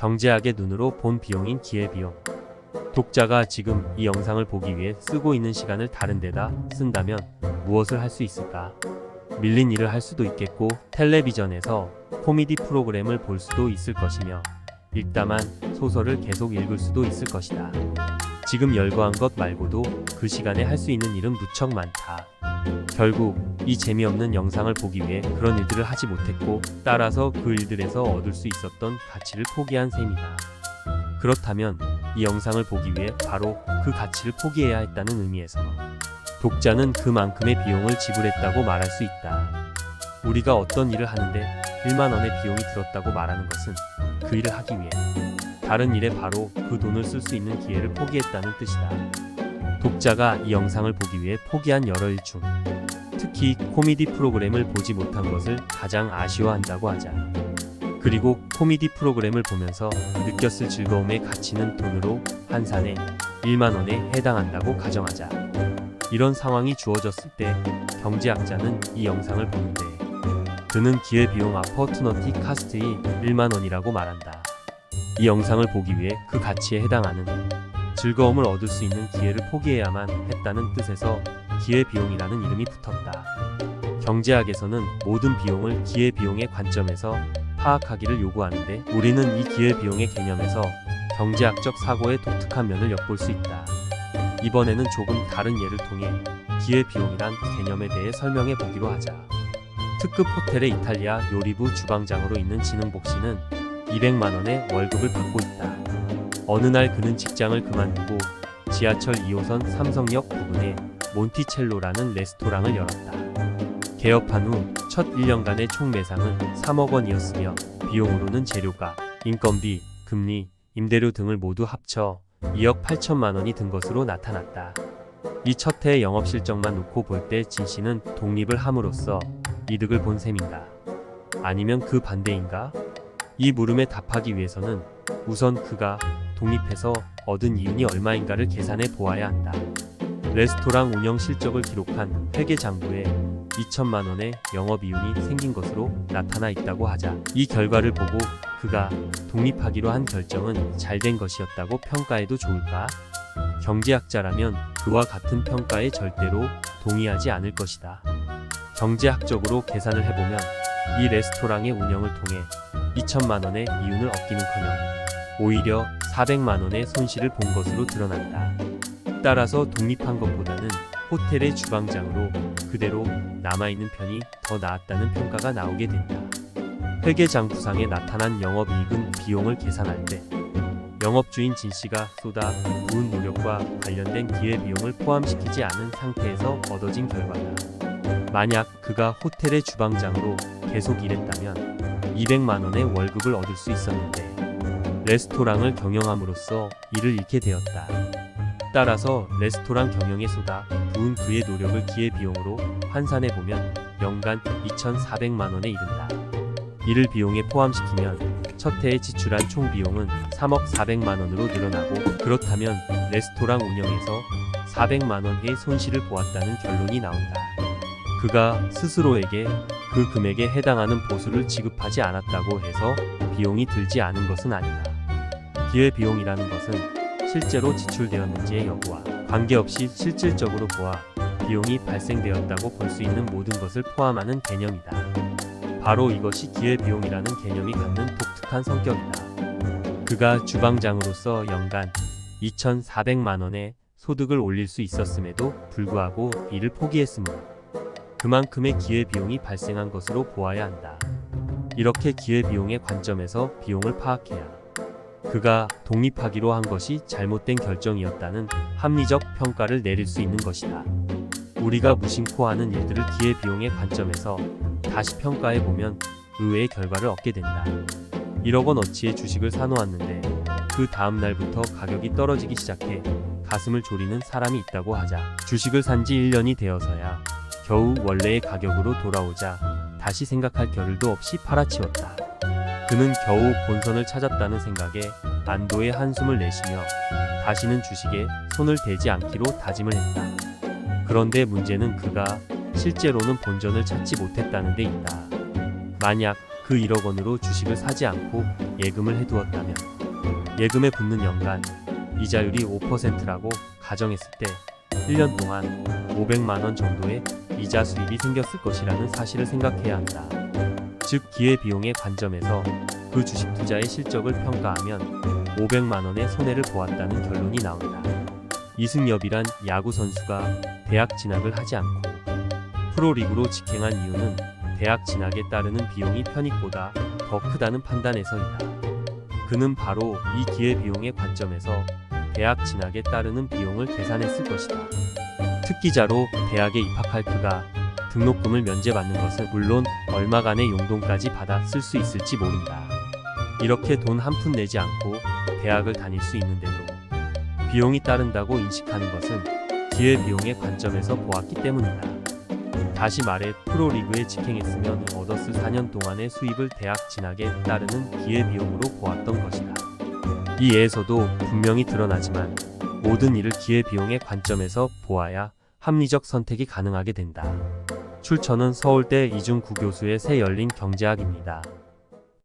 경제학의 눈으로 본 비용인 기회비용. 독자가 지금 이 영상을 보기 위해 쓰고 있는 시간을 다른 데다 쓴다면 무엇을 할 수 있을까? 밀린 일을 할 수도 있겠고 텔레비전에서 코미디 프로그램을 볼 수도 있을 것이며 읽다만 소설을 계속 읽을 수도 있을 것이다. 지금 열거한 것 말고도 그 시간에 할 수 있는 일은 무척 많다. 결국 이 재미없는 영상을 보기 위해 그런 일들을 하지 못했고 따라서 그 일들에서 얻을 수 있었던 가치를 포기한 셈이다. 그렇다면 이 영상을 보기 위해 바로 그 가치를 포기해야 했다는 의미에서 독자는 그만큼의 비용을 지불했다고 말할 수 있다. 우리가 어떤 일을 하는데 1만 원의 비용이 들었다고 말하는 것은 그 일을 하기 위해 다른 일에 바로 그 돈을 쓸 수 있는 기회를 포기했다는 뜻이다. 독자가 이 영상을 보기 위해 포기한 여러 일 중 특히 코미디 프로그램을 보지 못한 것을 가장 아쉬워한다고 하자. 그리고 코미디 프로그램을 보면서 느꼈을 즐거움의 가치는 돈으로 환산해 1만 원에 해당한다고 가정하자. 이런 상황이 주어졌을 때 경제학자는 이 영상을 보는데 그는 기회비용 아퍼투너티 카스트이 1만 원이라고 말한다. 이 영상을 보기 위해 그 가치에 해당하는 즐거움을 얻을 수 있는 기회를 포기해야만 했다는 뜻에서 기회비용이라는 이름이 붙었다. 경제학에서는 모든 비용을 기회비용의 관점에서 파악하기를 요구하는데 우리는 이 기회비용의 개념에서 경제학적 사고의 독특한 면을 엿볼 수 있다. 이번에는 조금 다른 예를 통해 기회비용이란 개념에 대해 설명해 보기로 하자. 특급 호텔의 이탈리아 요리부 주방장으로 있는 진흥복 씨는 200만 원의 월급을 받고 있다. 어느 날 그는 직장을 그만두고 지하철 2호선 삼성역 부근에 몬티첼로라는 레스토랑을 열었다. 개업한 후 첫 1년간의 총 매상은 3억 원이었으며 비용으로는 재료가, 인건비, 금리, 임대료 등을 모두 합쳐 2억 8천만 원이 든 것으로 나타났다. 이 첫 해의 영업 실적만 놓고 볼 때 진 씨는 독립을 함으로써 이득을 본 셈인가? 아니면 그 반대인가? 이 물음에 답하기 위해서는 우선 그가 독립해서 얻은 이윤이 얼마인가를 계산해 보아야 한다. 레스토랑 운영 실적을 기록한 회계장부에 2천만 원의 영업이윤이 생긴 것으로 나타나 있다고 하자 이 결과를 보고 그가 독립하기로 한 결정은 잘된 것이었다고 평가해도 좋을까? 경제학자라면 그와 같은 평가에 절대로 동의하지 않을 것이다. 경제학적으로 계산을 해보면 이 레스토랑의 운영을 통해 2천만 원의 이윤을 얻기는커녕 오히려 400만 원의 손실을 본 것으로 드러난다. 따라서 독립한 것보다는 호텔의 주방장으로 그대로 남아있는 편이 더 나았다는 평가가 나오게 된다. 회계장 부상에 나타난 영업 이익은 비용을 계산할 때 영업주인 진 씨가 쏟아 부은 노력과 관련된 기회비용을 포함시키지 않은 상태에서 얻어진 결과다. 만약 그가 호텔의 주방장으로 계속 일했다면 200만 원의 월급을 얻을 수 있었는데 레스토랑을 경영함으로써 이를 잃게 되었다. 따라서 레스토랑 경영에 쏟아 부은 그의 노력을 기회 비용으로 환산해 보면 연간 2,400만 원에 이른다. 이를 비용에 포함시키면 첫 해에 지출한 총 비용은 3억 400만 원으로 늘어나고 그렇다면 레스토랑 운영에서 400만 원의 손실을 보았다는 결론이 나온다. 그가 스스로에게 그 금액에 해당하는 보수를 지급하지 않았다고 해서 비용이 들지 않은 것은 아니다. 기회 비용이라는 것은 실제로 지출되었는지의 여부와 관계없이 실질적으로 보아 비용이 발생되었다고 볼 수 있는 모든 것을 포함하는 개념이다. 바로 이것이 기회비용이라는 개념이 갖는 독특한 성격이다. 그가 주방장으로서 연간 2,400만 원의 소득을 올릴 수 있었음에도 불구하고 이를 포기했으므로 그만큼의 기회비용이 발생한 것으로 보아야 한다. 이렇게 기회비용의 관점에서 비용을 파악해야 그가 독립하기로 한 것이 잘못된 결정이었다는 합리적 평가를 내릴 수 있는 것이다. 우리가 무심코 하는 일들을 기회비용의 관점에서 다시 평가해 보면 의외의 결과를 얻게 된다. 1억 원 어치의 주식을 사놓았는데 그 다음 날부터 가격이 떨어지기 시작해 가슴을 졸이는 사람이 있다고 하자 주식을 산 지 1년이 되어서야 겨우 원래의 가격으로 돌아오자 다시 생각할 겨를도 없이 팔아치웠다. 그는 겨우 본선을 찾았다는 생각에 안도의 한숨을 내쉬며 다시는 주식에 손을 대지 않기로 다짐을 했다. 그런데 문제는 그가 실제로는 본전을 찾지 못했다는 데 있다. 만약 그 1억 원으로 주식을 사지 않고 예금을 해두었다면 예금에 붙는 연간 이자율이 5%라고 가정했을 때 1년 동안 500만 원 정도의 이자 수입이 생겼을 것이라는 사실을 생각해야 한다. 즉 기회 비용의 관점에서 그 주식 투자의 실적을 평가하면 500만 원의 손해를 보았다는 결론이 나온다. 이승엽이란 야구 선수가 대학 진학을 하지 않고 프로리그로 직행한 이유는 대학 진학에 따르는 비용이 편익보다 더 크다는 판단에서이다. 그는 바로 이 기회 비용의 관점에서 대학 진학에 따르는 비용을 계산했을 것이다. 특기자로 대학에 입학할 그가 등록금을 면제받는 것은 물론 얼마간의 용돈까지 받아 쓸 수 있을지 모른다. 이렇게 돈 한 푼 내지 않고 대학을 다닐 수 있는데도 비용이 따른다고 인식하는 것은 기회 비용의 관점에서 보았기 때문이다. 다시 말해 프로리그에 직행했으면 얻었을 4년 동안의 수입을 대학 진학에 따르는 기회 비용으로 보았던 것이다. 이 예에서도 분명히 드러나지만 모든 일을 기회 비용의 관점에서 보아야 합리적 선택이 가능하게 된다. 출처는 서울대 이중구 교수의 새 열린 경제학입니다.